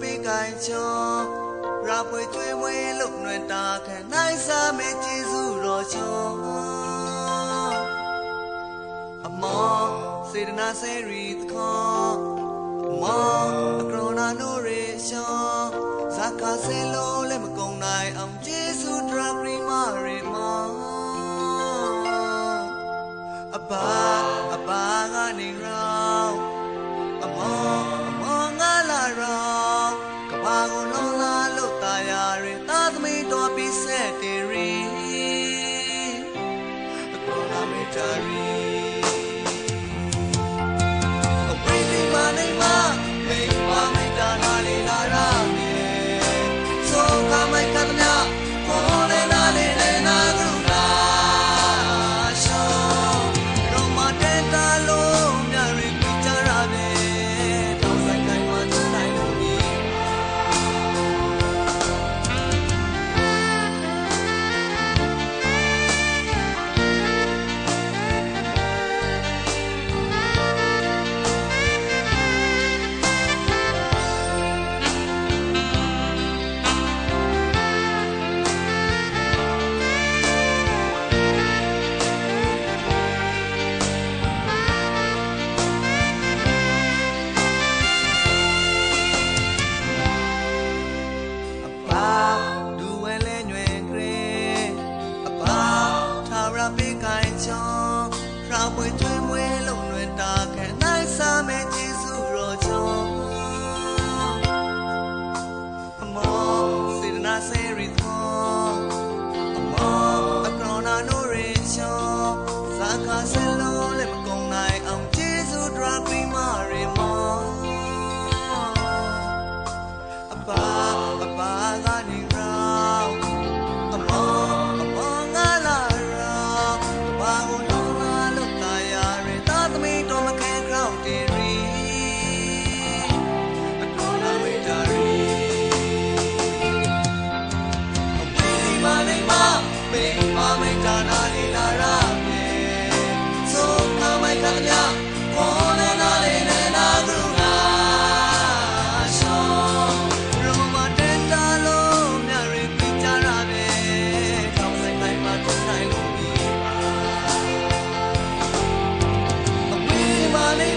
ပေကန်ချောရာပွေကျွေးမွေးလို့နှွင်တာခံနိုင်စားမေကျေစုတော်ချောအမောစေတနာစေရီသခေါ်မောအကရောနာနိုရေရှောဇာခါစေလို့လည်းမကုံနိုင်အောင် Cemetery, the Corona မွေကျွေးမွေလုံလွင်တာခဲနိုင်စားမဲ့ကျေးဇူးတော်ကြောင့်အမောစေတနာစေရီသွ